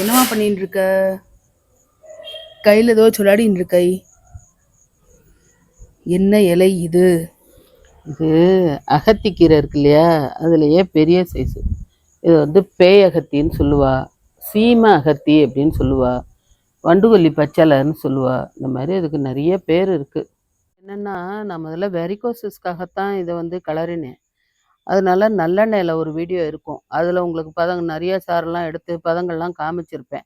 என்னம்மா பண்ணிட்டு இருக்க கையில் ஏதோ சொல்லாடின்னு இருக்கை என்ன இலை இது? இது அகத்திக்கீரை இருக்கு இல்லையா? அதுலயே பெரிய சைஸு இது வந்து பேய் அகத்தின்னு சொல்லுவா. சீம அகத்தி அப்படின்னு சொல்லுவா. வண்டுகொல்லி பச்சலைன்னு சொல்லுவா. இந்த மாதிரி இதுக்கு நிறைய பேர் இருக்கு. என்னன்னா நான் முதல்ல வெரிகோசிஸ்க்காகத்தான் இதை வந்து கலரினேன் அதனால நல்லெண்ணெயில் ஒரு வீடியோ இருக்கும். அதில் உங்களுக்கு பதங்க நிறைய சாரெல்லாம் எடுத்து பதங்கள்லாம் காமிச்சிருப்பேன்.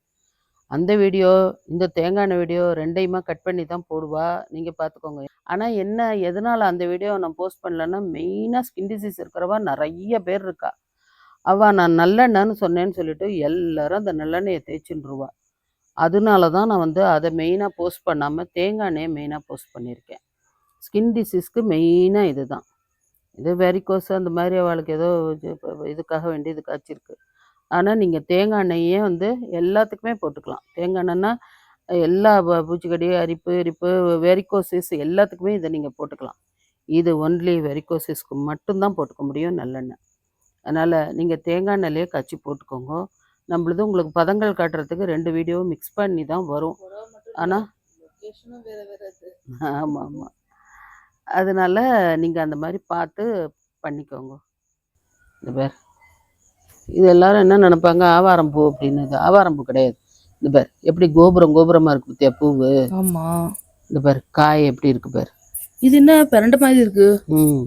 அந்த வீடியோ இந்த தேங்காய் எண்ணெய் வீடியோ ரெண்டையுமா கட் பண்ணி தான் போடுவா நீங்கள் பார்த்துக்கோங்க ஆனால் என்ன எதனால் அந்த வீடியோ நான் போஸ்ட் பண்ணலன்னா மெயினாக ஸ்கின் டிசீஸ் இருக்கிறவா நிறைய பேர் இருக்கா. அவள் நான் நல்லெண்ணெய்னு சொன்னேன்னு சொல்லிட்டு எல்லாரும் அந்த நல்லெண்ணெயை தேய்ச்சின்ருவா அதனால தான் நான் வந்து அதை மெயினாக போஸ்ட் பண்ணாமல் தேங்காய் எண்ணெயை மெயினாக போஸ்ட் பண்ணியிருக்கேன். ஸ்கின் டிசீஸ்க்கு மெயினாக இது தான். இது வெரிகோஸ் அந்த மாதிரி அவளுக்கு ஏதோ இது- இதுக்காக வேண்டி இது காய்ச்சிருக்கு. ஆனால் நீங்கள் தேங்காய் எண்ணெயே வந்து எல்லாத்துக்குமே போட்டுக்கலாம். தேங்காய் எண்ணெய்னா எல்லா பூச்சிக்கடி அரிப்பு எரிப்பு வெரிகோசிஸ் எல்லாத்துக்குமே இதை நீங்கள் போட்டுக்கலாம். இது ஒன்லி வெரிகோசிஸ்க்கு மட்டும்தான் போட்டுக்க முடியும் நல்லெண்ணெய். அதனால் நீங்கள் தேங்காய் எண்ணெயிலே காய்ச்சி போட்டுக்கோங்க. நம்மளது உங்களுக்கு பதங்கள் காட்டுறதுக்கு ரெண்டு வீடியோவும் மிக்ஸ் பண்ணி தான் வரும். ஆனா? ஆமாம் ஆமாம் அதனால நீங்கள் அந்த மாதிரி பார்த்து பண்ணிக்கோங்க. இந்த பேர். இது எல்லாரும் என்ன நினைப்பாங்க? ஆவாரம் பூ அப்படின்னு இது ஆவாரம் பூ கிடையாது. இந்த பேர். எப்படி கோபுரம் கோபுரமாக இருக்கு பத்தியா பூவு? ஆமாம் இந்த பேர். காய் எப்படி இருக்கு பேர்? இது என்ன பிரண்ட மாதிரி இருக்கு? ம்.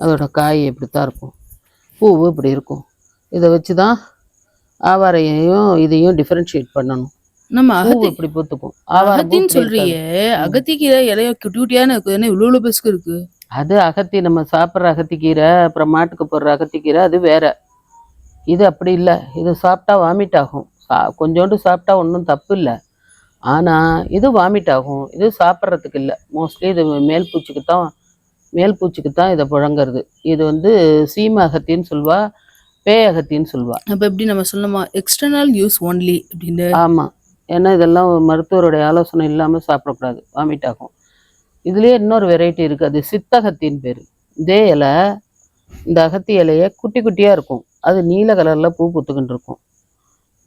அதோட காய் இப்படி தான் இருக்கும் பூவு இப்படி இருக்கும். இதை வச்சு தான் ஆவாரையையும் இதையும் டிஃப்ரென்ஷியேட் பண்ணணும். நம்ம அகத்தி இப்படி பூத்துக்கும். அகத்தின்னு. சொல்றியே அகத்திக்கீரை இலைய குட்டி குட்டியான இருக்கு என்ன இவ்வளோ இவ்வளோ பெருசுக்கு இருக்கு? அது அகத்தி நம்ம சாப்பிட்ற அகத்திக்கீரை அப்புறம் மாட்டுக்கு போடுற அகத்திக்கீரை அது வேற. இது அப்படி இல்லை. இது சாப்பிட்டா வாமிட் ஆகும். சா கொஞ்சோண்டு சாப்பிட்டா ஒன்றும் தப்பு இல்லை. ஆனால் இது வாமிட் ஆகும். இது சாப்பிட்றதுக்கு இல்லை. மோஸ்ட்லி இது மேல் பூச்சிக்கு தான் மேல் பூச்சிக்கு தான் இதை புழங்குறது. இது வந்து சீம அகத்தின்னு சொல்வா பேய் அகத்தின்னு சொல்வா. அப்போ எப்படி நம்ம சொல்லணுமா? எக்ஸ்டர்னல் யூஸ் ஒன்லி அப்படின்னு ஆமாம் ஏன்னா இதெல்லாம் மருத்துவருடைய ஆலோசனை இல்லாமல் சாப்பிடக்கூடாது. வாமிட் ஆகும். இதுலேயே இன்னொரு வெரைட்டி இருக்குது அது சித்தகத்தின்னு பேர். இதே இலை இந்த அகத்தி இலைய குட்டி குட்டியாக இருக்கும். அது நீல கலரில் பூ பூத்துக்கிட்டு இருக்கும்.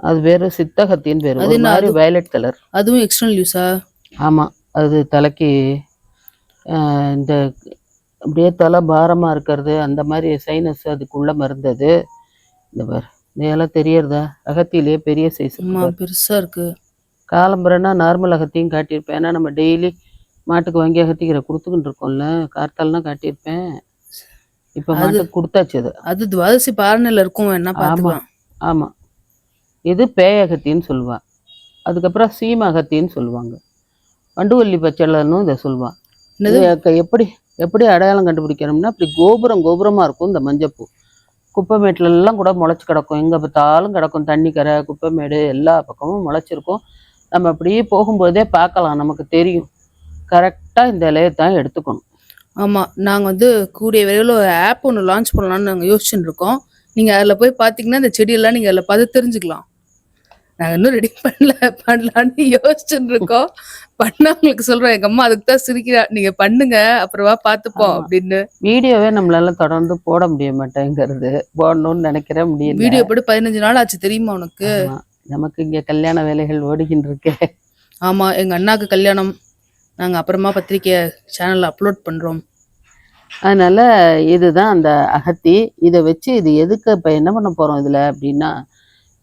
அது பேர் சித்தகத்தின்னு பேர். அது மாதிரி? வயலட் கலர் அதுவும் எக்ஸ்டர்னல் யூஸா ஆமாம் அது தலைக்கு இந்த அப்படியே தலை பாரமாக இருக்கிறது அந்த மாதிரி சைனஸ் அதுக்குள்ளே மருந்தது. இந்த பார். இந்த இலை தெரியறதா? அகத்திலேயே பெரிய சைஸ் ஆமா பெருசா இருக்கு. காலம்புறன்னா நார்மல் அகத்தியும் காட்டியிருப்பேன். ஏன்னா நம்ம டெய்லி மாட்டுக்கு வாங்கி அகத்திக்கிற கொடுத்துக்கிட்டு இருக்கோம்ல கார்த்தால்னா காட்டியிருப்பேன். இப்போ மாட்டுக்கு கொடுத்தாச்சு அது. அது துவாதசி பாரணையில் இருக்கும் என்ன பார்த்துக்கலாம். ஆமாம் இது பேயகத்தின்னு சொல்லுவா. அதுக்கப்புறம் சீம அகத்தின்னு சொல்லுவாங்க. வண்டுவல்லி பச்சளைன்னு இதை சொல்லுவா. என்னது? இது க- எப்படி எப்படி அடையாளம் கண்டுபிடிக்கணும்னா அப்படி கோபுரம் கோபுரமாக இருக்கும் இந்த மஞ்சப்பூ. குப்பைமேட்டுல எல்லாம் கூட முளைச்சி கிடக்கும். எங்கே பார்த்தாலும் கிடக்கும் தண்ணி கரை குப்பைமேடு எல்லா பக்கமும் முளைச்சிருக்கும். நம்ம அப்படியே போகும்போதே பார்க்கலாம் நமக்கு தெரியும். கரெக்டாக இந்த இலையை தான் எடுத்துக்கணும். ஆமா நாங்க வந்து கூடிய விரைவில் ஒரு ஆப் ஒன்று லான்ச் பண்ணலாம்னு நாங்க யோசிச்சுட்டு இருக்கோம் நீங்க அதுல போய் பாத்தீங்கன்னா இந்த செடியெல்லாம் நீங்க அதுல பார்த்து தெரிஞ்சுக்கலாம். நாங்க இன்னும் ரெடி பண்ணல பண்ணலான்னு யோசிச்சுட்டு இருக்கோம் பண்ணா உங்களுக்கு சொல்றோம் எங்க அம்மா அதுக்கு தான் சிரிக்கிறா. நீங்க பண்ணுங்க அப்புறமா பார்த்துப்போம். அப்படின்னு. வீடியோவே நம்மளால தொடர்ந்து போட முடிய மாட்டேங்கிறது. போடணும்னு நினைக்கிற முடியல. வீடியோ போட்டு பதினஞ்சு நாள் ஆச்சு தெரியுமா உனக்கு. நமக்கு இங்க கல்யாண வேலைகள் ஓடுகின்ற இருக்கே ஆமா எங்க அண்ணாக்கு கல்யாணம். நாங்க அப்புறமா பத்திரிக்கை சேனல்ல அப்லோட் பண்றோம். அதனால இதுதான் அந்த அகத்தி. இதை வச்சு இது எதுக்கு இப்போ என்ன பண்ண போறோம் இதுல அப்படின்னா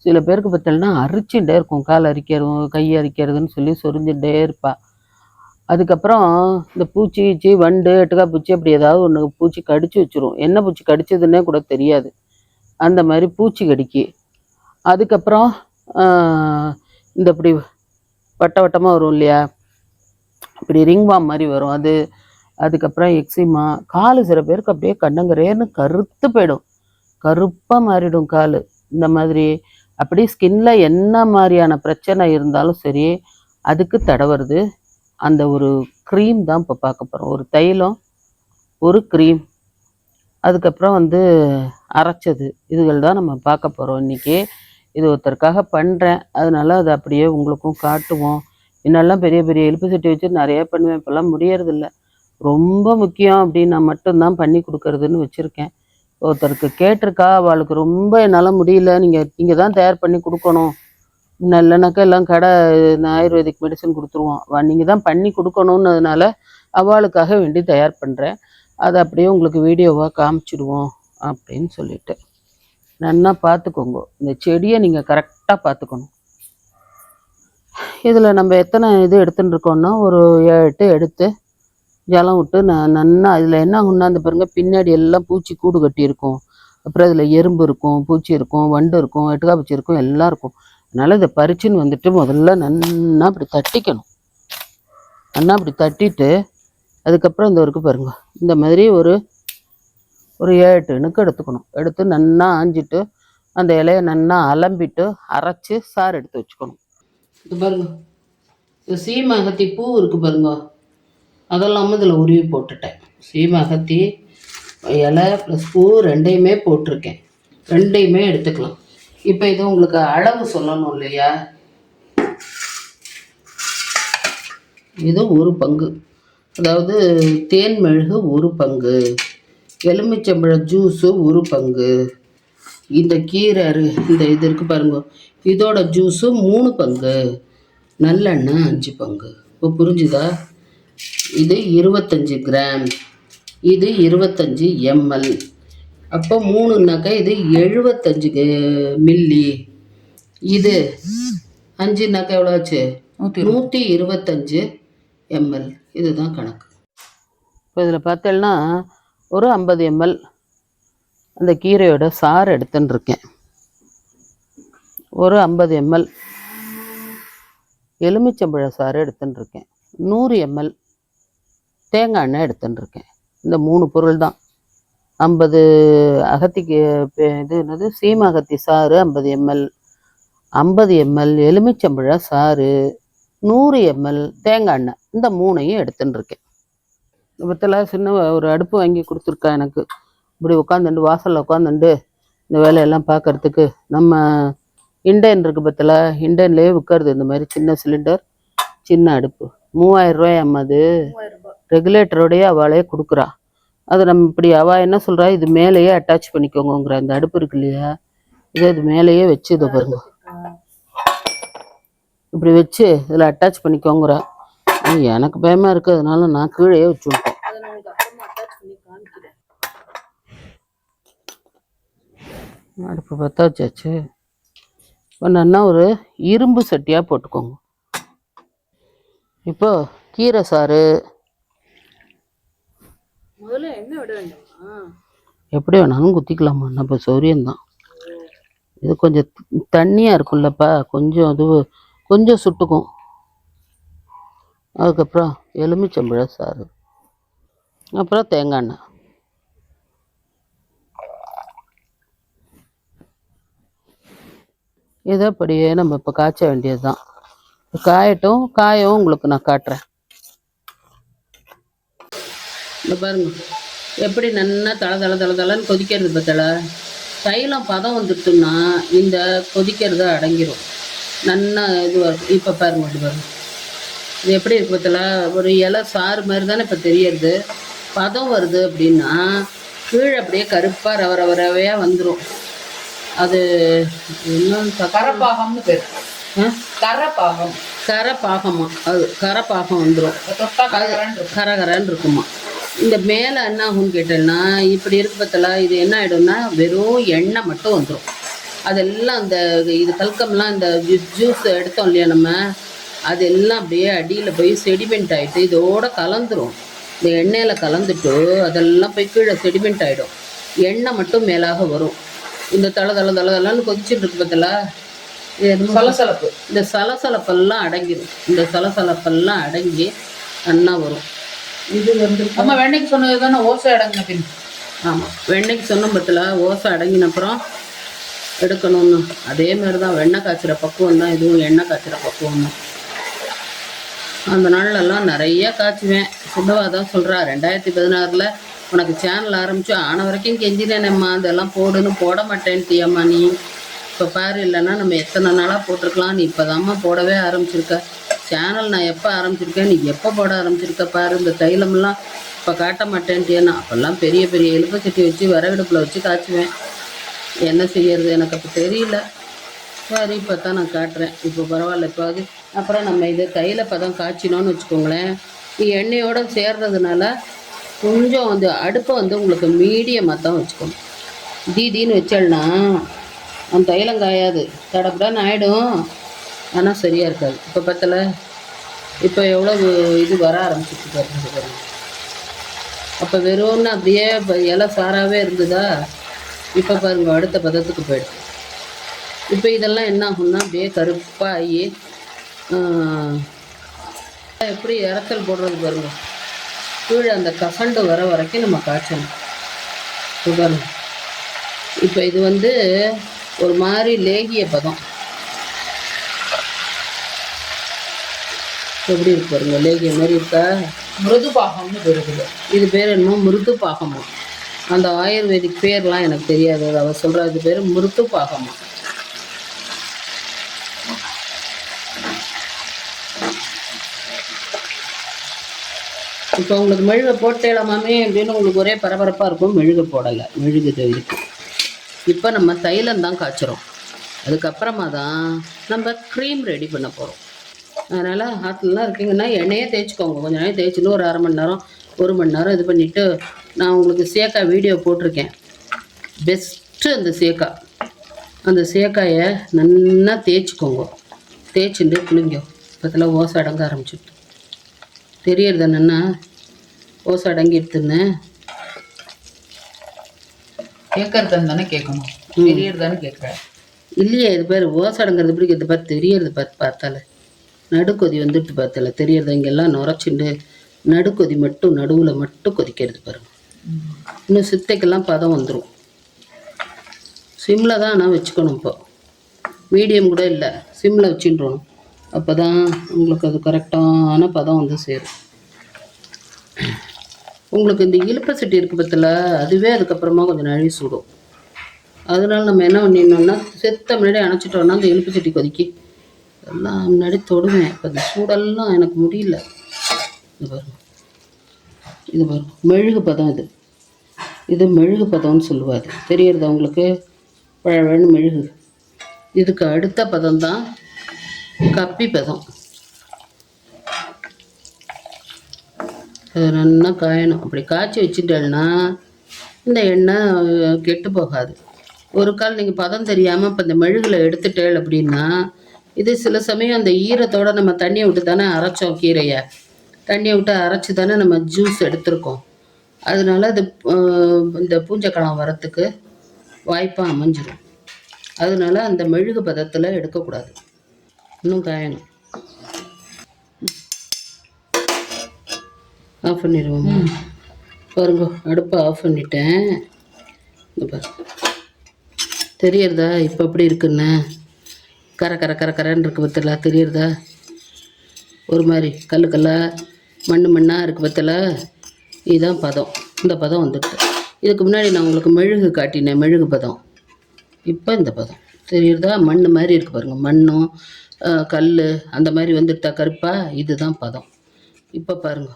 சில பேருக்கு பார்த்தோம்னா அரிச்சுட்டே இருக்கும். கால் அரிக்கிறது கை அரிக்கிறதுன்னு சொல்லி சொரிஞ்சுட்டே இருப்பா. அதுக்கப்புறம் இந்த பூச்சி கீச்சி வண்டு எட்டுக்கா பூச்சி அப்படி ஏதாவது ஒன்று பூச்சி கடிச்சு வச்சிரும். என்ன பூச்சி கடிச்சதுன்னே கூட தெரியாது. அந்த மாதிரி பூச்சி கடிக்கு. அதுக்கப்புறம் இந்த இப்படி வட்ட வட்டமாக வரும் இல்லையா? இப்படி ரிங் வாம் மாதிரி வரும். அது அதுக்கப்புறம் எக்ஸிமா காலு சில பேருக்கு அப்படியே கண்ணங்கரேன்னு கருத்து போயிடும். கருப்பாக மாறிடும் காலு. இந்த மாதிரி அப்படி ஸ்கின்ல என்ன மாதிரியான பிரச்சனை இருந்தாலும் சரி அதுக்கு தடவுறது அந்த ஒரு க்ரீம் தான் இப்போ பார்க்க போகிறோம் ஒரு தைலம் ஒரு க்ரீம் அதுக்கப்புறம் வந்து அரைச்சது. இதுகள் தான் நம்ம பார்க்க போகிறோம் இன்னைக்கு. இது ஒருத்தருக்காக பண்ணுறேன் அதனால அதை அப்படியே உங்களுக்கும் காட்டுவோம். முன்னெல்லாம் பெரிய பெரிய இழுப்பு சட்டி வச்சு நிறைய பண்ணுவேன். இப்போல்லாம் முடியறதில்ல. ரொம்ப முக்கியம் அப்படின்னு நான் மட்டும்தான் பண்ணி கொடுக்கறதுன்னு வச்சுருக்கேன். ஒருத்தருக்கு கேட்டிருக்கா அவளுக்கு ரொம்ப என்னால் முடியல. நீங்கள் நீங்கள் தான் தயார் பண்ணி கொடுக்கணும். இல்லைனாக்கா எல்லாம் கடை இந்த ஆயுர்வேதிக் மெடிசன் கொடுத்துருவோம். நீங்கள் தான் பண்ணி கொடுக்கணுன்னதுனால அவளுக்காக வேண்டி தயார் பண்ணுறேன் அதை அப்படியே உங்களுக்கு வீடியோவாக காமிச்சிடுவோம் அப்படின்னு சொல்லிட்டு. நன்னா பார்த்துக்கோங்க இந்த செடியை நீங்கள் கரெக்டாக பார்த்துக்கணும் இதில் நம்ம எத்தனை இது எடுத்துன்னு இருக்கோம்னா ஒரு எட்டு எடுத்து ஜலம் விட்டு நான் நன்னா இதில் என்ன கொண்டாந்து பாருங்க பின்னாடி எல்லாம் பூச்சி கூடு கட்டி இருக்கும். அப்புறம் இதில் எறும்பு இருக்கும் பூச்சி இருக்கும் வண்டு இருக்கும் எட்டுக்கா பூச்சி இருக்கும் எல்லாம் இருக்கும். அதனால் இதை பறிச்சுன்னு வந்துட்டு முதல்ல நன்னா இப்படி தட்டிக்கணும். நன்னா அப்படி தட்டிட்டு அதுக்கப்புறம் இந்த இருக்கு பாருங்க. இந்த மாதிரி ஒரு ஒரு ஏழு எட்டு எடுத்துக்கணும் எடுத்து நன்னா ஆஞ்சிட்டு அந்த இலையை நன்னா அலம்பிட்டு அரைச்சி சாறு எடுத்து வச்சுக்கணும். இது பாருங்க. இது சீமகத்தி பூ இருக்கு பாருங்க. அதெல்லாமும் இதில் உருவி போட்டுட்டேன். சீமகத்தி இலை ப்ளஸ் பூ ரெண்டையுமே போட்டிருக்கேன். ரெண்டையுமே எடுத்துக்கலாம். இப்போ இது உங்களுக்கு அளவு சொல்லணும் இல்லையா? இது ஒரு பங்கு. அதாவது தேன் மெழுகு ஒரு பங்கு. எலுமிச்சம்பழ ஜூஸு ஒரு பங்கு. இந்த கீரை இந்த இது இருக்கு பாருங்க. இதோட ஜூஸு மூணு பங்கு. நல்லெண்ணெய் அஞ்சு பங்கு. இப்போ புரிஞ்சுதா? இது இருபத்தஞ்சி கிராம். இது இருபத்தஞ்சி எம்எல். அப்போ மூணுனாக்கா இது எழுபத்தஞ்சு மில்லி. இது அஞ்சுனாக்கா எவ்வளோ ஆச்சு? நூற்றி இருபத்தஞ்சு எம்எல். இதுதான் கணக்கு. இப்போ இதில் பார்த்தேன்னா ஒரு ஐம்பது எம்எல் அந்த கீரையோட சாறு எடுத்துன்னு இருக்கேன் ஒரு ஐம்பது எம்எல் எலுமிச்சம்பழ சாறு எடுத்துன்னு இருக்கேன் நூறு எம்எல் தேங்காய் எண்ணெய் எடுத்துன்னு இருக்கேன் இந்த மூணு பொருள் தான். ஐம்பது அகத்திக்கு இது என்னது? சீம அகத்தி சாறு ஐம்பது எம்எல் ஐம்பது எம்எல் எலுமிச்சம்பழ சாறு நூறு எம்எல் தேங்காய் எண்ணெய் இந்த மூணையும் எடுத்துன்னு இருக்கேன் பத்தில் சின்ன ஒரு அடுப்பு வாங்கி கொடுத்துருக்கா எனக்கு. இப்படி உட்காந்துண்டு வாசலில் உட்காந்துண்டு இந்த வேலையெல்லாம் பார்க்கறதுக்கு. நம்ம இண்டேன் இருக்கு பத்தில் இண்டேன்லேயே விற்கிறது இந்த மாதிரி சின்ன சிலிண்டர் சின்ன அடுப்பு. மூவாயிரம் ரூபாய் அது. ரெகுலேட்டரோடய அவளே கொடுக்குறா. அது நம்ம இப்படி அவள் என்ன சொல்கிறா இது மேலேயே அட்டாச் பண்ணிக்கோங்கிற அந்த அடுப்பு இருக்கு இல்லையா? இதை இது மேலேயே வச்சு இதை பாருங்க. இப்படி வச்சு இதில் அட்டாச் பண்ணிக்கோங்கிறா. எனக்கு பயமாக இருக்குது அதனால நான் கீழேயே வச்சு விட்டேன் அதை நான் உங்களுக்கு அப்புறமா அட்டாச் பண்ணி காமிக்கிறேன் அடுப்பு பற்ற வச்சாச்சு. நல்லா ஒரு இரும்பு சட்டியாக போட்டுக்கோங்க. இப்போ கீரை சாறு. முதல்ல என்ன விட வேண்டாமா? எப்படி வேணாலும் குத்திக்கலாமா? நம்ம சௌரியம்தான் இது கொஞ்சம் தண்ணியாக இருக்கும்லப்பா. கொஞ்சம் அது கொஞ்சம் சுட்டுக்கும். அதுக்கப்புறம் எலுமிச்சம்பழ சாறு. அப்புறம் தேங்காய் எண்ணெய். இதை அப்படியே நம்ம இப்போ காய்ச்ச வேண்டியது தான் காயட்டும் காயவும் உங்களுக்கு நான் காட்டுறேன். இந்த பாருங்க. எப்படி நல்லா தலை தள தள தளன்னு கொதிக்கிறது பத்தல தைலம் பதம் வந்துட்டுன்னா இந்த கொதிக்கிறது அடங்கிரும். நல்லா இது இப்போ பாருங்க இது பாருங்க. இது எப்படி இருக்கு பத்தல ஒரு இலை சாறு மாதிரி தானே இப்போ தெரியறது. பதம் வருது அப்படின்னா கீழே அப்படியே கருப்பாக ரவ ரவ ரவையாக வந்துடும் அது பார்த்தா- கரப்பாகம்னு பேர்? கரப்பாகம். கரை பாகமா அது கரை பாகம் வந்துடும் கரகரன்னு இருக்குமா? இந்த மேலே என்ன ஆகும்னு கேட்டேன்னா இப்படி இருக்கு பத்தல இது என்ன ஆகிடும்னா வெறும் எண்ணெய் மட்டும் வந்துடும் அதெல்லாம் அந்த இது கல்கம்லாம் இந்த ஜூஸ் எடுத்தோம் இல்லையா நம்ம? அதெல்லாம் அப்படியே அடியில் போய் செடிமெண்ட் ஆகிட்டு இதோட கலந்துரும். இந்த எண்ணெயில் கலந்துட்டு அதெல்லாம் போய் கீழே செடிமெண்ட் ஆகிடும் எண்ணெய் மட்டும் மேலாக வரும். இந்த தலை தலை தலை தலைன்னு கொதிச்சுட்டு இருக்கு என்னமோ சலசலப்பு. இந்த சலசலப்பெல்லாம் அடங்கிடும் இந்த சலசலப்பெல்லாம் அடங்கி நல்லா வரும். இது வந்து நம்ம வெண்ணைக்கு சொன்னது தானே ஓசை அடங்கின பின். ஆமாம் வெண்ணெய்க்கு சொன்ன பத்தில் ஓசை அடங்கின அப்புறம் எடுக்கணும்னு. அதே மாதிரி தான் வெண்ணெய் காய்ச்சிற பக்குவம் தான் இதுவும் எண்ணெய் காய்ச்சிற பக்குவம் தான். அந்த நாள்லலாம் நிறைய காய்ச்சுவேன். சின்னவா தான் சொல்கிறா ரெண்டாயிரத்தி பதினாறில் உனக்கு சேனல் ஆரம்பிச்சு ஆன வரைக்கும் கெஞ்சினேனேம்மா அதெல்லாம் போடுன்னு போட மாட்டேன்ட்டியம்மா நீ. இப்போ பாரு இல்லைன்னா நம்ம எத்தனை நாளாக போட்டிருக்கலாம். நீ இப்போ போடவே ஆரம்பிச்சிருக்க. சேனல் நான் எப்போ ஆரம்பிச்சிருக்கேன்? நீ எப்போ போட ஆரம்பிச்சிருக்க பாரு. இந்த தைலமெல்லாம் இப்போ காட்ட மாட்டேன்ட்டியேன்னா அப்போல்லாம் பெரிய பெரிய எலுப்பை சட்டி வச்சு விறகடுப்பில் வச்சு காய்ச்சுவேன். என்ன செய்யறது? எனக்கு அப்போ தெரியல. சரி இப்போ தான் நான் காட்டுறேன். இப்போ பரவாயில்ல இப்போ அது அப்புறம் நம்ம இது தைல பதம் காய்ச்சினோன்னு வச்சுக்கோங்களேன். நீ சேர்றதுனால கொஞ்சம் வந்து அடுப்பை வந்து உங்களுக்கு மீடியமாக தான் வச்சுக்கணும். தீதின்னு வச்சேன்னா அந்த தைலம் காயாது. தடப்படான்னு ஆகிடும் ஆனால் சரியாக இருக்காது. இப்போ பத்தல? இப்போ எவ்வளோ இது வர ஆரம்பிச்சிட்டு பாருங்க அப்போ வெறும்னு அப்படியே இப்போ இலை சாராகவே இருந்ததா? இப்போ பாருங்க அடுத்த பதத்துக்கு போயிடுது இப்போ இதெல்லாம் என்ன ஆகும்னா அப்படியே கருப்பாகி எப்படி இறக்கல் போடுறது பாருங்கள் கீழே அந்த கசண்டு வர வரைக்கும் நம்ம காய்ச்சணும். பாருங்க இப்போ இது வந்து ஒரு மாதிரி லேகிய பதம். எப்படி இருக்கு பாருங்க லேகிய மாதிரி இருக்கா? மிருது பாகம்னு இருக்குது. இது பேர் என்னமோ மிருது பாகமா. அந்த ஆயுர்வேதிக் பேர்லாம் எனக்கு தெரியாது. அது அவ சொல்ற இது பேர் மிருது பாகமா. இப்போ உங்களுக்கு மெழுகை போட்டேலாமாமே அப்படின்னு உங்களுக்கு ஒரே பரபரப்பாக இருக்கும். மெழுகை போடலை. மெழுகு இது இருக்கு இப்போ நம்ம தைலம் தான் காய்ச்சுறோம். அதுக்கப்புறமா தான் நம்ம க்ரீம் ரெடி பண்ண போகிறோம் அதனால் ஆற்றுலலாம் இருக்கீங்கன்னா எண்ணெயே தேய்ச்சிக்கோங்க. கொஞ்ச நேரம் தேய்ச்சிட்டு ஒரு அரை மணி நேரம் ஒரு மணி நேரம் இது பண்ணிவிட்டு நான் உங்களுக்கு சேக்கா வீடியோ போட்டிருக்கேன். பெஸ்ட்டு அந்த சேக்கா. அந்த சேக்காயை நல்லா தேய்ச்சிக்கோங்க. தேய்ச்சிட்டு குளிங்க. பக்கத்தில் ஓசை அடங்க ஆரம்பிச்சுட்டு தெரியறது என்னென்னா ஓசை அடங்கிடுதுன்னு கேட்கறதுன்னு தானே கேட்கணும். தெரியறதானே கேட்குறேன் இல்லையே இது பேர் ஓசை அடங்கிறது பிடிக்கிறது பாரு தெரியறது பார்த்து பார்த்தால. நடுக்கொதி வந்துட்டு பார்த்தல தெரியறது இங்கெல்லாம் நுரைச்சிண்டு நடுக்கொதி மட்டும் நடுவில் மட்டும் கொதிக்கிறது பாருங்க இன்னும் சித்தைக்கெல்லாம் பதம் வந்துடும் சிம்மில் தான் ஆனால் வச்சுக்கணும் இப்போ. மீடியம் கூட இல்லை சிம்மில் வச்சுட்டுறணும் அப்போ தான் உங்களுக்கு அது கரெக்டான பதம் வந்து சேரும். உங்களுக்கு இந்த இழுப்பு சட்டி இருக்கு பத்தில் அதுவே அதுக்கப்புறமா கொஞ்சம் நழுவி சுடும். அதனால நம்ம என்ன பண்ணிடணும்னா செத்த முன்னாடி அணைச்சிட்டோம்னா அந்த இழுப்பு சட்டி கொதிக்கி. எல்லாம் முன்னாடி தொடுவேன். இப்போ இந்த சூடெல்லாம் எனக்கு முடியல. இது பாருங்க. இது பாருங்க. மெழுகு பதம் இது. இது மெழுகு பதம்னு சொல்லுவாது தெரியறது அவங்களுக்கு பழவழன்னு மெழுகு. இதுக்கு அடுத்த பதம் தான் கப்பி பதம். அது நல்லா காயணும். அப்படி காய்ச்சி வச்சுட்டேன்னா இந்த எண்ணெய் கெட்டு போகாது. ஒரு கால் நீங்கள் பதம் தெரியாமல் இப்போ இந்த மெழுகில் எடுத்துட்டேள் அப்படின்னா இது சில சமயம் அந்த ஈரத்தோடு நம்ம தண்ணியை விட்டு தானே அரைச்சோம் கீரையை. தண்ணியை விட்டு அரைச்சி தானே நம்ம ஜூஸ் எடுத்திருக்கோம். அதனால அது இந்த பூஞ்சைக்காலம் வரத்துக்கு வாய்ப்பாக அமைஞ்சிடும் அதனால அந்த மெழுகு பதத்தில் எடுக்கக்கூடாது. இன்னும் காயணும். ஆஃப் பண்ணிடுவோமா பாருங்க அடுப்பை ஆஃப் பண்ணிட்டேன். தெரியறதா? இப்போ எப்படி இருக்குன்னு? கரை கரை கரை கரைன்னு இருக்கு பத்தல. தெரியறதா? ஒரு மாதிரி கல்லு கல்லா மண்ணு மண்ணாக இருக்கு பத்தல. இதுதான் பதம். இந்த பதம் வந்துடுது இதுக்கு முன்னாடி நான் உங்களுக்கு மெழுகு காட்டினேன். மெழுகு பதம். இப்போ இந்த பதம். தெரியுறதா? மண் மாதிரி இருக்கு பாருங்க. மண்ணும் கல் அந்த மாதிரி வந்துட்டா கருப்பா? இதுதான் பதம். இப்போ பாருங்க.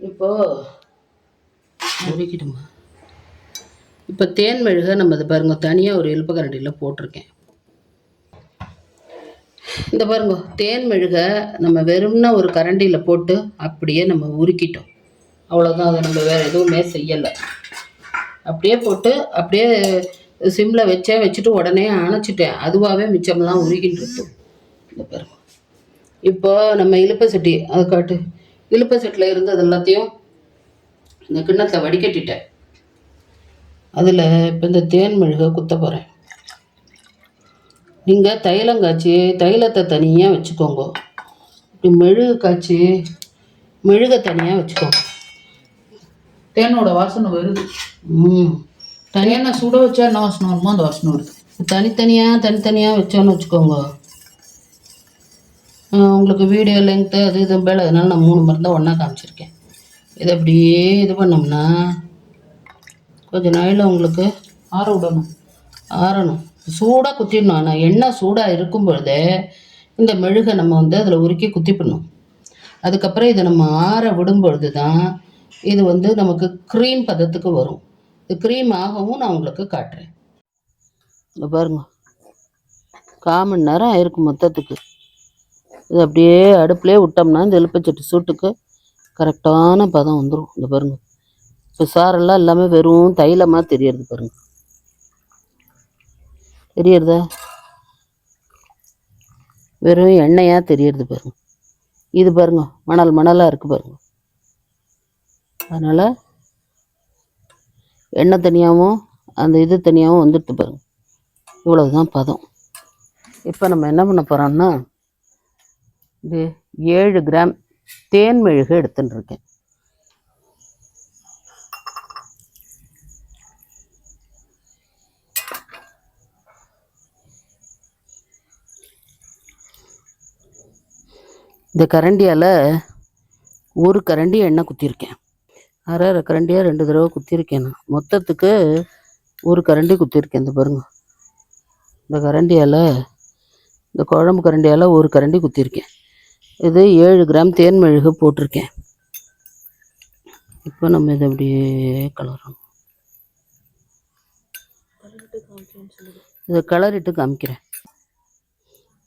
இப்போ உரிக்கிடுமா இப்போ தேன் மெழுகை நம்ம இதை பாருங்க தனியாக ஒரு எலுப்ப கரண்டியில் போட்டிருக்கேன். இந்த பாருங்க தேன் மெழுகை நம்ம வெறும்னா ஒரு கரண்டியில் போட்டு அப்படியே நம்ம உருக்கிட்டோம். அவ்வளோதான் அதை நம்ம வேறு எதுவுமே செய்யலை. அப்படியே போட்டு அப்படியே சிம்மில் வச்சே வச்சுட்டு உடனே அணைச்சிட்டேன். அதுவாகவே மிச்சம்லாம் உருகிட்டு இருக்கும் இந்த பாருங்க. இப்போ நம்ம இழுப்பை சட்டி அது காட்டு. இலுப்பை சட்டியில் இருந்தது எல்லாத்தையும் இந்த கிண்ணத்தை வடிகட்டிட்டேன். அதில் இப்போ இந்த தேன் மெழுகை குத்த போகிறேன் நீங்கள் தைலம் காய்ச்சி தைலத்தை தனியாக வச்சுக்கோங்க. இப்படி மெழுகு காய்ச்சி மெழுகை தனியாக வச்சுக்கோங்க. தேனோட வாசனை வருது. ம். தேனை சுட வச்சா என்ன வாசனை வருமோ அந்த வாசனை வருது. தனித்தனியாக தனித்தனியாக வச்சோன்னு வச்சுக்கோங்க. உங்களுக்கு வீடியோ லெங்க்த்து அது இது மேலே அதனால நான் மூணு மருந்து ஒன்றா காமிச்சிருக்கேன். இதை அப்படியே இது பண்ணோம்னா கொஞ்ச நாளில் உங்களுக்கு ஆற விடணும் ஆறணும். சூடாக குத்திடணும். ஆனால் எண்ணெய் சூடாக இருக்கும் பொழுதே இந்த மெழுகை நம்ம வந்து அதில் உருக்கி குத்திப்பிடணும். அதுக்கப்புறம் இதை நம்ம ஆற விடும் பொழுது தான் இது வந்து நமக்கு க்ரீம் பதத்துக்கு வரும். இது க்ரீம் ஆகவும் நான் உங்களுக்கு காட்டுறேன். இங்க பாருங்க. கால் மணி நேரம் ஆயிருக்கு மொத்தத்துக்கு. இது அப்படியே அடுப்புலேயே விட்டோம்னா இந்த எலுப்பச்சட்டி சூட்டுக்கு கரெக்டான பதம் வந்துடும் இந்த பாருங்க. இப்போ சாரெல்லாம் எல்லாமே வெறும் தைலமாக தெரியறது பாருங்க. தெரியறதா வெறும் எண்ணெயாக தெரியறது பாருங்க. இது பாருங்க. மணல் மணலாக இருக்குது பாருங்க. அதனால் எண்ணெய் தனியாகவும் அந்த இது தனியாகவும் வந்துடுது பாருங்க. இவ்வளவுதான் பதம். இப்போ நம்ம என்ன பண்ண போகிறோம்னா இது ஏழு கிராம் தேன் மெழுகு எடுத்துன்னு இருக்கேன் இந்த கரண்டியால் ஒரு கரண்டி எண்ணெய் குத்திருக்கேன். அரை அரை கரண்டியாக ரெண்டு தடவை குத்திருக்கேன் நான். மொத்தத்துக்கு ஒரு கரண்டி குத்திருக்கேன் இந்த பாருங்க. இந்த கரண்டியால் இந்த குழம்பு கரண்டியால் ஒரு கரண்டி குத்திருக்கேன். இது ஏழு கிராம் தேன் மெழுகு போட்டிருக்கேன். இப்போ நம்ம இதை அப்படியே கலரணும். இதை கலரிட்டு காமிக்கிறேன்.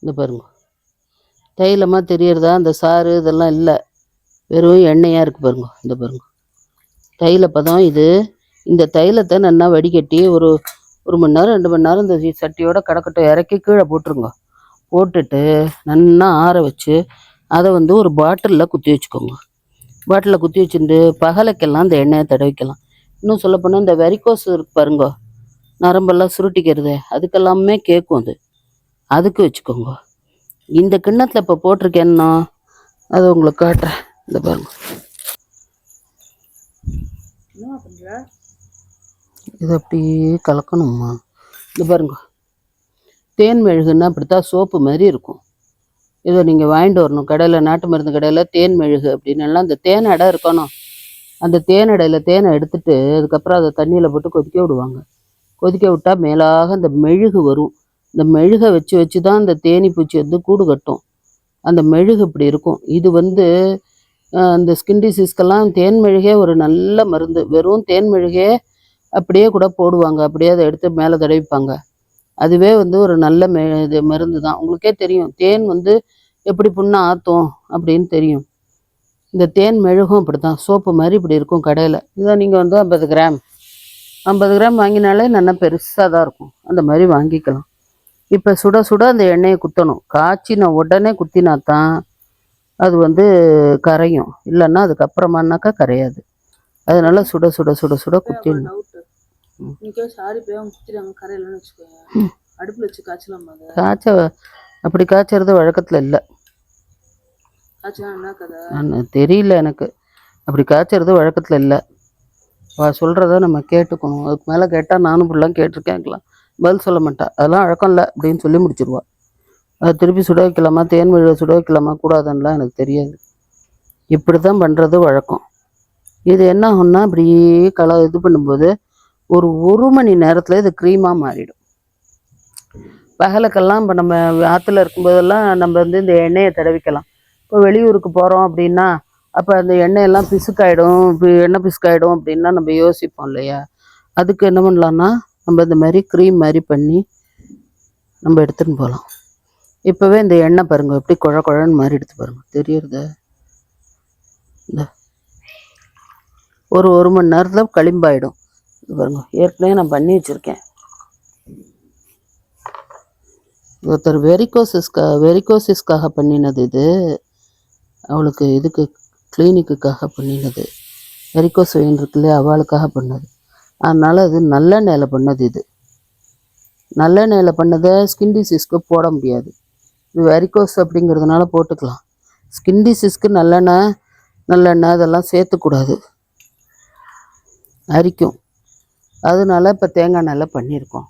இந்த பாருங்க. தைலமாக தெரியறதா? அந்த சாறு இதெல்லாம் இல்லை. வெறும் எண்ணெயாக இருக்குது பாருங்க. இந்த பாருங்க. தைல பதம் இது. இந்த தைலத்தை நல்லா வடிகட்டி ஒரு ஒரு மணி நேரம் ரெண்டு மணி நேரம் இந்த சட்டியோட கடக்கட்டை இறக்கி கீழே போட்டுருங்க. போட்டுட்டு நல்லா ஆற வச்சு அதை வந்து ஒரு பாட்டிலில் குத்தி வச்சுக்கோங்க. பாட்டிலில் குத்தி வச்சுட்டு பகலைக்கெல்லாம் இந்த எண்ணெயை தடவிக்கலாம். இன்னும் சொல்லப்போனால் இந்த வெரிகோஸ் இருக்கு பாருங்க. நரம்பெல்லாம் சுருட்டிக்கிறது அதுக்கெல்லாமே கேட்கும் அது. அதுக்கு வச்சுக்கோங்க. இந்த கிண்ணத்தில் இப்போ போட்டிருக்கேன்னா அதை உங்களுக்கு காட்டுறேன். இந்த பாருங்க. இது அப்படியே கலக்கணும்மா. இது பாருங்க. தேன் மெழுகுன்னா அப்படித்தான் சோப்பு மாதிரி இருக்கும். இதை நீங்கள் வாங்கிட்டு வரணும். கடையில் நாட்டு மருந்து கடையில் தேன் மெழுகு அப்படின்னு எல்லாம் அந்த தேன் அடை இருக்கணும். அந்த தேன் அடையில் தேனை எடுத்துட்டு அதுக்கப்புறம் அதை தண்ணியில் போட்டு கொதிக்க விடுவாங்க. கொதிக்க விட்டால் மேலாக அந்த மெழுகு வரும். இந்த மெழுகை வச்சு வச்சு தான் அந்த தேனி பூச்சி வந்து கூடு கட்டும். அந்த மெழுகு இப்படி இருக்கும். இது வந்து அந்த ஸ்கின் டிசீஸ்க்கெல்லாம் தேன் மெழுகே ஒரு நல்ல மருந்து. வெறும் தேன் மெழுகே அப்படியே கூட போடுவாங்க. அப்படியே அதை எடுத்து மேலே தடவிப்பாங்க. அதுவே வந்து ஒரு நல்ல மெ இது மருந்து தான் உங்களுக்கே தெரியும். தேன் வந்து எப்படி புண்ணை ஆற்றும் அப்படின்னு தெரியும். இந்த தேன் மெழுகும் அப்படி தான் சோப்பு மாதிரி இப்படி இருக்கும் கடையில். இதை நீங்கள் வந்து ஐம்பது கிராம். ஐம்பது கிராம் வாங்கினாலே நல்லா பெருசாக தான் இருக்கும். அந்த மாதிரி வாங்கிக்கலாம். இப்போ சுட சுட அந்த எண்ணெயை குத்தணும். காய்ச்சின உடனே குத்தினா தான் அது வந்து கரையும். இல்லைன்னா அதுக்கப்புறமானாக்கா கரையாது. அதனால சுட சுட சுட சுட குத்திடணும். சாரி போய் அவங்க குத்திட்டாங்க கரையிலன்னு வச்சுக்கோங்க அடுப்புல வச்சு காய்ச்சலாமா காய்ச்ச அப்படி காய்ச்சறது வழக்கத்தில் இல்லை. தெரியல எனக்கு. அப்படி காய்ச்சறது வழக்கத்தில் இல்லை. அவ சொல்கிறத நம்ம கேட்டுக்கணும். அதுக்கு மேலே கேட்டால் நானும் ஃபுல்லாக கேட்டிருக்கேன்க்கலாம் பதில் சொல்ல மாட்டா. அதெல்லாம் வழக்கம் இல்லை அப்படின்னு சொல்லி முடிச்சிருவா. அது திருப்பி சுட வைக்கலாமா தேன் மெழுக சுட வைக்கலாமா கூடாதுன்னெலாம் எனக்கு தெரியாது. இப்படி தான் பண்ணுறது வழக்கம். இது என்ன ஆகும்னா அப்படியே கல இது பண்ணும்போது ஒரு ஒரு மணி நேரத்தில் இது க்ரீமாக மாறிடும். பகலுக்கெல்லாம் இப்போ நம்ம ஆற்றுல இருக்கும்போதெல்லாம் நம்ம வந்து இந்த எண்ணெயை தடவிக்கலாம். இப்போ வெளியூருக்கு போகிறோம் அப்படின்னா அப்போ அந்த எண்ணெயெல்லாம் பிசுக்காயிடும் எண்ணெய் பிசுக்காயிடும் அப்படின்னா நம்ம யோசிப்போம் இல்லையா? அதுக்கு என்ன பண்ணலான்னா நம்ம இந்த மாதிரி க்ரீம் மாதிரி பண்ணி நம்ம எடுத்துன்னு போகலாம். இப்போவே இந்த எண்ணெய் பாருங்கள் எப்படி குழ குழன்னு மாதிரி எடுத்து பாருங்கள் தெரியறது? இந்த ஒரு ஒரு மணி நேரத்தில் களிம்பாயிடும். இது பாருங்க ஏற்கனவே நான் பண்ணி வச்சுருக்கேன். ஒருத்தர் வெரிகோசிஸ்கா வெரிகோசிஸ்க்காக பண்ணினது இது. அவளுக்கு இதுக்கு கிளினிக்குக்காக பண்ணினது. வெரிகோஸ் வெயின் இருக்குல்ல அவளுக்காக பண்ணது. அதனால் அது நல்லெண்ணெயில் பண்ணது இது. நல்லெண்ணெயில் பண்ணதை ஸ்கின் டிசீஸ்க்கு போட முடியாது. இது வெரிகோஸ் அப்படிங்கிறதுனால போட்டுக்கலாம். ஸ்கின் டிசீஸ்க்கு நல்லெண்ணெய் நல்லெண்ணெய் அதெல்லாம் சேர்த்துக்கூடாது. அரிக்கும். அதனால இப்போ தேங்காய் நல்லா பண்ணியிருக்கோம்.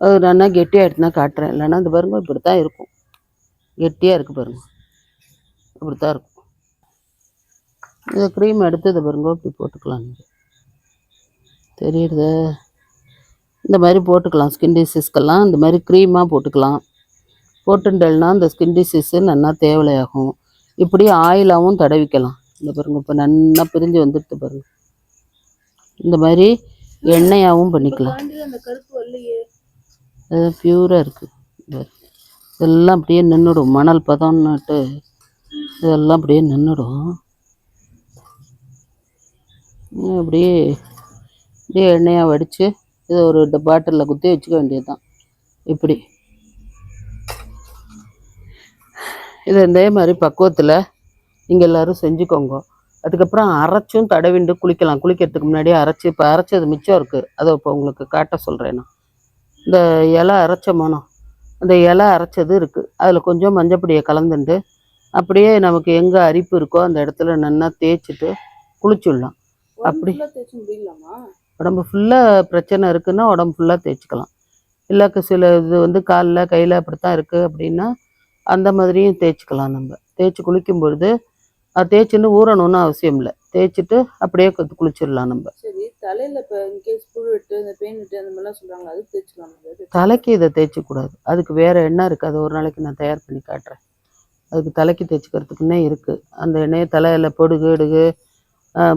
அது நான் கெட்டியாக எடுத்துனா காட்டுறேன். இல்லைன்னா இந்த பாருங்க இப்படி தான் இருக்கும். கெட்டியாக இருக்குது பாருங்க. இப்படி தான் இருக்கும். இந்த க்ரீம் எடுத்து இதை பாருங்க இப்படி போட்டுக்கலாம். நீங்கள் இந்த மாதிரி போட்டுக்கலாம். ஸ்கின் டிசீஸ்க்கெல்லாம் இந்த மாதிரி க்ரீமாக போட்டுக்கலாம். போட்டுண்டல்னா இந்த ஸ்கின் டிசீஸு நல்லா தேவையாகும் இப்படி ஆயிலாகவும் தடவிக்கலாம். இந்த பாருங்க இப்போ நல்லா பிரிஞ்சு வந்துடுது பாருங்க. இந்த மாதிரி எண்ணெயாகவும் பண்ணிக்கலாம். அந்த கருப்பு வரலையே அது பியூராக இருக்குது இதெல்லாம் அப்படியே நின்றுடும் மணல் பதம்னுட்டு இதெல்லாம் அப்படியே நின்றுடும் அப்படியே அப்படியே எண்ணெயாக வடித்து இதை ஒரு பாட்டிலில் குத்தி வச்சுக்க வேண்டியது தான் இப்படி. இது இதே மாதிரி பக்குவத்தில் நீங்கள் எல்லோரும் செஞ்சுக்கோங்க. அதுக்கப்புறம் அரைச்சும் தடவிண்டு குளிக்கலாம். குளிக்கிறதுக்கு முன்னாடியே அரைச்சி இப்போ அரைச்சது மிச்சம் இருக்குது அதை இப்போ உங்களுக்கு காட்ட சொல்கிறேன் நான். இந்த இலை அரைச்ச மனம். அந்த இலை அரைச்சது இருக்குது அதில் கொஞ்சம் மஞ்சப்பொடியை கலந்துண்டு அப்படியே நமக்கு எங்கே அரிப்பு இருக்கோ அந்த இடத்துல நல்லா தேய்ச்சிட்டு குளிச்சுடலாம். அப்படி. உடம்பு ஃபுல்லாக பிரச்சனை இருக்குன்னா உடம்பு ஃபுல்லாக தேய்ச்சிக்கலாம். இல்லைக்கு சில இது வந்து காலில் கையில் அப்படித்தான் இருக்குது அப்படின்னா அந்த மாதிரியும் தேய்ச்சிக்கலாம் நம்ம. தேய்ச்சி குளிக்கும் பொழுது அது தேய்ச்சின்னு ஊறணும்னு அவசியம் இல்லை. தேய்ச்சிட்டு அப்படியே குளிச்சிடலாம் நம்ம. தலையில இப்ப இன்கேஸ் புழு வெட்டு இந்த பெயின் வெட்டு அந்த மாதிரிலாம் சொல்றாங்க. அது தேய்ச்சிக்கலாம் தலைக்கு இதை தேய்ச்சிக்கூடாது. அதுக்கு வேறு எண்ணெய் இருக்குது அது ஒரு நாளைக்கு நான் தயார் பண்ணி காட்டுறேன். அதுக்கு தலைக்கு தேய்ச்சிக்கிறதுக்குன்னே இருக்குது அந்த எண்ணெயை தலையில் பொடுகு இடுகு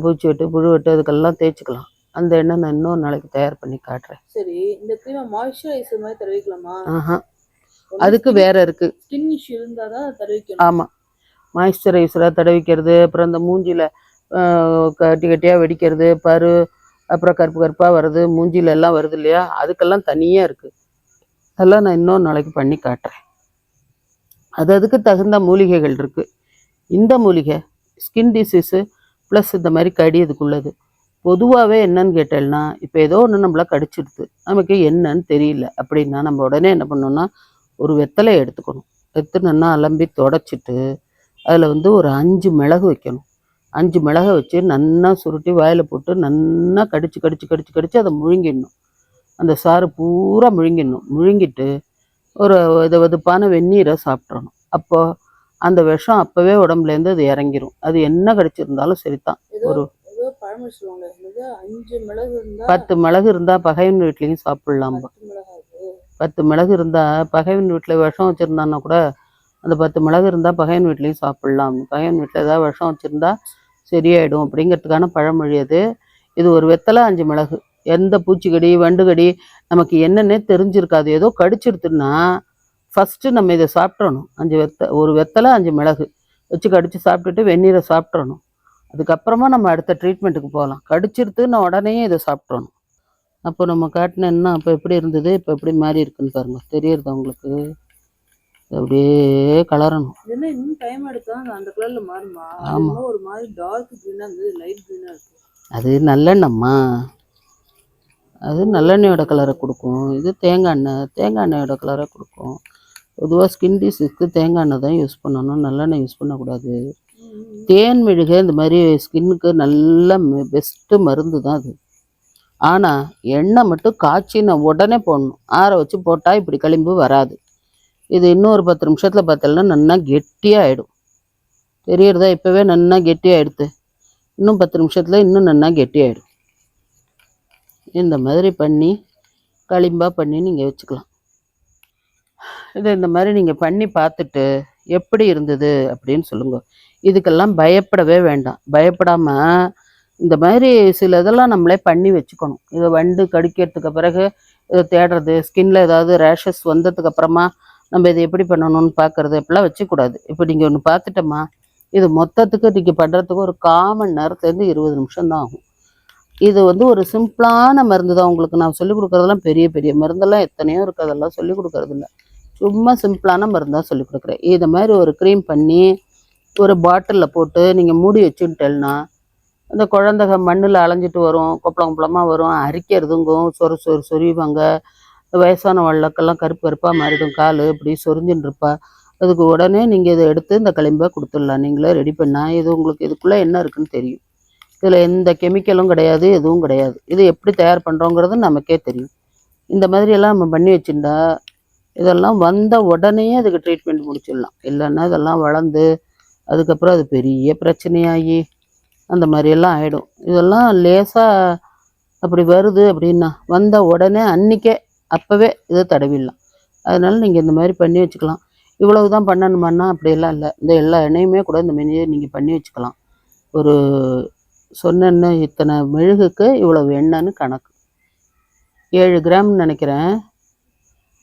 பூச்சி வெட்டு புழு வெட்டு அதுக்கெல்லாம் தேய்ச்சிக்கலாம். அந்த எண்ணெய் நான் இன்னொரு நாளைக்கு தயார் பண்ணி காட்டுறேன். சரி இந்த க்ரீமை மாய்ஸ்சரைசர் மாதிரி தடவிக்கலாமா ஆஹா. அதுக்கு வேற இருக்குது ஸ்கின் இஷ்யூ இருந்தா தான் தடவிக்கணும் ஆமாம் மாய்ஸ்சரைசராக தடவிக்கிறது அப்புறம் இந்த மூஞ்சியில் கட்டி கட்டியாக வெடிக்கிறது பரு அப்புறம் கருப்பு கருப்பாக வருது மூஞ்சில எல்லாம் வருது இல்லையா? அதுக்கெல்லாம் தனியாக இருக்குது அதெல்லாம் நான் இன்னொரு நாளைக்கு பண்ணி காட்டுறேன். அது அதுக்கு தகுந்த மூலிகைகள் இருக்குது இந்த மூலிகை ஸ்கின் டிசீஸு ப்ளஸ் இந்த மாதிரி கடி இதுக்குள்ளது பொதுவாகவே என்னன்னு கேட்டேன்னா இப்போ ஏதோ ஒன்று நம்மளை கடிச்சிடுது. நமக்கு என்னன்னு தெரியல. அப்படின்னா நம்ம உடனே என்ன பண்ணோம்னா ஒரு வெத்தலையை எடுத்துக்கணும். எடுத்துனோன்னா அலம்பி தொடச்சிட்டு அதில் வந்து ஒரு அஞ்சு மிளகு வைக்கணும். அஞ்சு மிளகை வச்சு நன்னா சுருட்டி வாயில் போட்டு நன்னா கடிச்சு கடிச்சு கடிச்சு கடிச்சு அதை முழுங்கிடணும். அந்த சாறு பூரா முழுங்கிடணும். முழுங்கிட்டு ஒரு இது வெதுப்பான வெந்நீரை சாப்பிட்றணும் அப்போ அந்த விஷம் அப்போவே உடம்புலேருந்து அது இறங்கிரும். அது என்ன கடிச்சிருந்தாலும் சரிதான். ஒரு இருந்தா பத்து மிளகு இருந்தால் பகைவன் வீட்லேயும் சாப்பிட்லாம் பத்து மிளகா அது? பத்து மிளகு இருந்தால் பகைவன் வீட்டில் விஷம் வச்சுருந்தான்னா கூட அந்த பத்து மிளகு இருந்தால் பகைவன் வீட்லேயும் சாப்பிட்லாம். பகைவன் வீட்டில் ஏதாவது விஷம் வச்சுருந்தா சரியாயிடும் அப்படிங்கிறதுக்கான பழமொழி அது. இது ஒரு வெத்தலை அஞ்சு மிளகு. எந்த பூச்சிக்கடி வண்டுகடி நமக்கு என்னன்னே தெரிஞ்சிருக்காது. ஏதோ கடிச்சிருத்துன்னா ஃபஸ்ட்டு நம்ம இதை சாப்பிட்றணும் அஞ்சு வெத்த ஒரு வெத்தலை அஞ்சு மிளகு வச்சு கடிச்சு சாப்பிட்டுட்டு வெந்நீரை சாப்பிட்றணும் அதுக்கப்புறமா நம்ம அடுத்த ட்ரீட்மெண்ட்டுக்கு போகலாம். கடிச்சிருத்துன்னு உடனே இதை சாப்பிட்றணும் அப்போ நம்ம காட்டின என்ன அப்போ எப்படி இருந்தது இப்போ எப்படி மாறி இருக்குன்னு பாருங்க. தெரியறது உங்களுக்கு? அப்படியே கலரணும். இது என்ன இன்னும் டைம் எடுத்தா அது அந்த கலர்ல மாறுமா? அது ஆமா. என்னமோ ஒரு மாதிரி டார்க் கிரீனா இருந்தது லைட் கிரீனா இருக்கு. அது நல்லெண்ணம்மா. அது நல்லெண்ணெயோட கலரை கொடுக்கும். இது தேங்காய் எண்ணெய் தேங்காய் எண்ணெயோட கலரை கொடுக்கும். பொதுவாக ஸ்கின் டிசீஸ்க்கு தேங்காய் எண்ணெய் தான் யூஸ் பண்ணணும். நல்லெண்ணெய் யூஸ் பண்ணக்கூடாது. தேன் மெழுகு இந்த மாதிரி ஸ்கின்னுக்கு நல்ல பெஸ்ட்டு மருந்து தான் அது. ஆனால் எண்ணெய் மட்டும் காய்ச்சி நான் உடனே போடணும். ஆற வச்சு போட்டால் இப்படி களிம்பு வராது. இது இன்னும் ஒரு பத்து நிமிஷத்தில் பார்த்தோம்னா நல்லா கெட்டியாக ஆகிடும் தெரியறதா? இப்போவே நல்லா கெட்டியாகிடுது இன்னும் பத்து நிமிஷத்தில் இன்னும் நல்லா கெட்டியாயிடும். இந்த மாதிரி பண்ணி களிம்பாக பண்ணி நீங்கள் வச்சுக்கலாம். இதை இந்த மாதிரி நீங்கள் பண்ணி பார்த்துட்டு எப்படி இருந்தது அப்படின்னு சொல்லுங்க. இதுக்கெல்லாம் பயப்படவே வேண்டாம். பயப்படாமல் இந்த மாதிரி சில இதெல்லாம் நம்மளே பண்ணி வச்சுக்கணும். இதை வண்டு கடிக்கிறதுக்கு பிறகு இதை தேடுறது ஸ்கின்ல ஏதாவது ரேஷஸ் வந்ததுக்கு அப்புறமா நம்ம இதை எப்படி பண்ணணும்னு பார்க்கறது இப்படிலாம் வச்சுக்கூடாது. இப்போ நீங்கள் ஒன்று பார்த்துட்டோமா இது மொத்தத்துக்கு நீங்கள் பண்ணுறதுக்கு ஒரு காமன் நேரத்துலேருந்து இருபது நிமிஷம் தான் ஆகும். இது வந்து ஒரு சிம்பிளான மருந்து தான். உங்களுக்கு நான் சொல்லிக் கொடுக்குறதெல்லாம் பெரிய பெரிய மருந்தெல்லாம் எத்தனையோ இருக்குது அதெல்லாம் சொல்லிக் கொடுக்கறது சும்மா சிம்பிளான மருந்தாக சொல்லிக் கொடுக்குறேன். இதை மாதிரி ஒரு க்ரீம் பண்ணி ஒரு பாட்டிலில் போட்டு நீங்கள் மூடி வச்சுட்டேன்னா இந்த குழந்தைங்க மண்ணில் அலைஞ்சிட்டு வரும் கொப்பளம் கொப்பளமாக வரும் அரிக்கிறதுங்கும் சொரு சொரு சொரிவாங்க வயசான வழக்கெல்லாம் கருப்பு கருப்பாக மாறிடும். கால் இப்படி சொரிஞ்சுன்னு இருப்பா. அதுக்கு உடனே நீங்கள் இதை எடுத்து இந்த களிம்பை கொடுத்துடலாம். நீங்களே ரெடி பண்ணால் இது உங்களுக்கு இதுக்குள்ளே என்ன இருக்குன்னு தெரியும். இதில் எந்த கெமிக்கலும் கிடையாது எதுவும் கிடையாது. இது எப்படி தயார் பண்ணுறோங்கிறது நமக்கே தெரியும். இந்த மாதிரியெல்லாம் நம்ம பண்ணி வச்சுருந்தா இதெல்லாம் வந்த உடனே அதுக்கு ட்ரீட்மெண்ட் முடிச்சிடலாம். இல்லைன்னா இதெல்லாம் வளர்ந்து அதுக்கப்புறம் அது பெரிய பிரச்சனையாகி அந்த மாதிரியெல்லாம் ஆகிடும் இதெல்லாம் லேசாக அப்படி வருது அப்படின்னா வந்த உடனே அன்றைக்கே அப்போவே இதை தடவிடலாம். அதனால் நீங்கள் இந்த மாதிரி பண்ணி வச்சுக்கலாம். இவ்வளவு தான் பண்ணணுமான்னா அப்படியெல்லாம் இல்லை. இந்த எல்லா எண்ணெயுமே கூட இந்த மெனியை நீங்கள் பண்ணி வச்சுக்கலாம். ஒரு சொன்ன இத்தனை மெழுகுக்கு இவ்வளவு எண்ணெய்னு கணக்கு. ஏழு கிராம்னு நினைக்கிறேன்.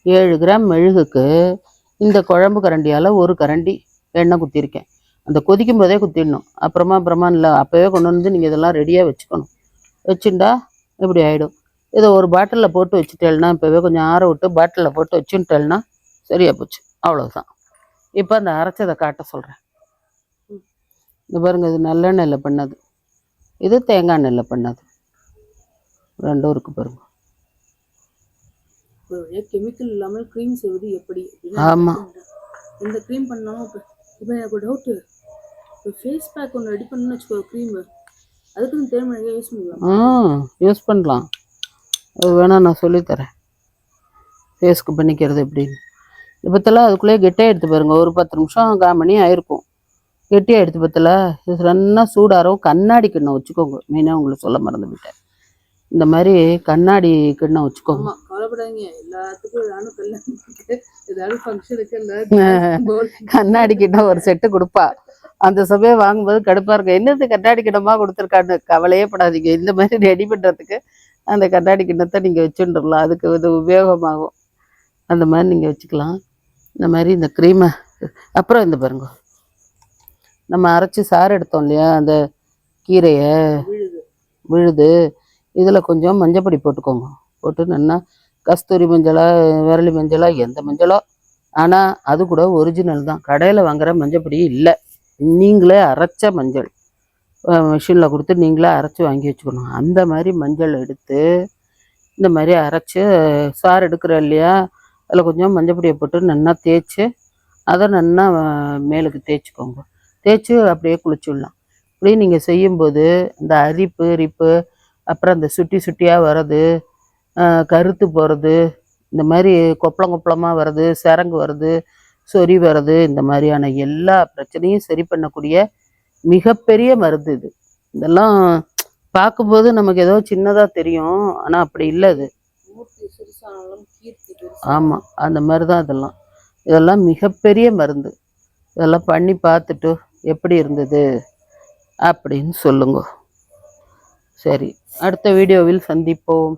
ஏழு கிராம் மெழுகுக்கு இந்த குழம்பு கரண்டியால் ஒரு கரண்டி எண்ணெய் குத்திருக்கேன். அந்த கொதிக்கும் போதே குத்திடணும். அப்புறமா அப்புறமா இல்லை அப்போவே கொண்டு வந்து நீங்கள் இதெல்லாம் ரெடியாக வச்சுக்கணும். வச்சுட்டா இப்படி ஆகிடும் இதை ஒரு பாட்டிலில் போட்டு வச்சுட்டேன்னா இப்போவே கொஞ்சம் ஆற விட்டு பாட்டிலில் போட்டு வச்சுட்டேன்னா சரியா போச்சு. அவ்வளவுதான். இப்போ அந்த அரைச்சதை காட்ட சொல்கிறேன் இந்த பாருங்க இது நல்லெண்ணெயில் பண்ணது. இது தேங்காய் எண்ணெயில் பண்ணது. ரெண்டும் இருக்கு பாருங்க. கெமிக்கல் இல்லாமல் க்ரீம் செய்வது எப்படி ஆமா. இந்த க்ரீம் பண்ணாலும் இப்போ இப்போ எனக்கு டவுட்டு இப்போ ஃபேஸ் பேக் ஒன்று ரெடி பண்ணணும்னு வச்சுக்கோ க்ரீம் அதுக்கு தேர்மழை யூஸ் பண்ணலாம்? ஆ யூஸ் பண்ணலாம். அது வேணா நான் சொல்லித்தரேன் ஃபேஸ்க்கு பண்ணிக்கிறது எப்படின்னு. இது அதுக்குள்ளேயே கெட்டியாக எடுத்து பாருங்க. ஒரு பத்து நிமிஷம் கால் மணி ஆயிருக்கும். கெட்டியாக எடுத்து பத்தல இது நல்லா சூடாரம் கண்ணாடி கிண்ணம் வச்சுக்கோங்க. மெயினாக உங்களுக்கு சொல்ல மறந்து விட்டேன் இந்த மாதிரி கண்ணாடி கிண்ணம் வச்சுக்கோங்க. கண்ணாடி கிண்ணம் ஒரு செட்டு கொடுப்பா. அந்த சமயம் வாங்கும்போது கடுப்பா இருக்கும். என்னது கண்ணாடி கிண்ணமா கொடுத்துருக்கான்னு கவலையே படாதீங்க. இந்த மாதிரி ரெடி பண்றதுக்கு அந்த கண்ணாடி கிண்ணத்தை நீங்க வச்சுட்டுலாம் அதுக்கு இது உபயோகமாகும். அந்த மாதிரி நீங்க வச்சுக்கலாம். இந்த மாதிரி இந்த க்ரீமை அப்புறம் இந்த பாருங்க. நம்ம அரைச்சி சாறு எடுத்தோம் இல்லையா? அந்த கீரையை விழுது. இதில் கொஞ்சம் மஞ்சப்பொடி போட்டுக்கோங்க. போட்டு நல்லா கஸ்தூரி மஞ்சளா விரலி மஞ்சளா எந்த மஞ்சளோ. ஆனால் அது கூட ஒரிஜினல் தான். கடையில் வாங்குற மஞ்சப்பொடி இல்லை. நீங்களே அரைச்ச மஞ்சள். மிஷினில் கொடுத்து நீங்களே அரைச்சி வாங்கி வச்சுக்கணும். அந்த மாதிரி மஞ்சள் எடுத்து இந்த மாதிரி அரைச்சி சாறு எடுக்கிற இல்லையா? அதில் கொஞ்சம் மஞ்சள் பொடியை போட்டு நல்லா தேய்ச்சி அதை நல்லா மேலுக்கு தேய்ச்சிக்கோங்க. தேய்ச்சி அப்படியே குளிச்சுடலாம். இப்படி நீங்கள் செய்யும்போது இந்த அரிப்பு ரிப்பு அப்புறம் இந்த சுட்டி சுட்டியாக வர்றது கருத்து போகிறது இந்த மாதிரி கொப்பளம் கொப்பளமாக வர்றது சரங்கு வர்றது சொறி வர்றது இந்த மாதிரியான எல்லா பிரச்சனையும் சரி பண்ணக்கூடிய மிகப்பெரிய மருந்து இது. இதெல்லாம் பார்க்கும்போது நமக்கு ஏதோ சின்னதாக தெரியும். ஆனால் அப்படி இல்லை அது. ஆமாம் அந்த மாதிரி தான் இதெல்லாம். இதெல்லாம் மிகப்பெரிய மருந்து. இதெல்லாம் பண்ணி பார்த்துட்டு எப்படி இருந்தது அப்படின்னு சொல்லுங்க. சரி அடுத்த வீடியோவில் சந்திப்போம்.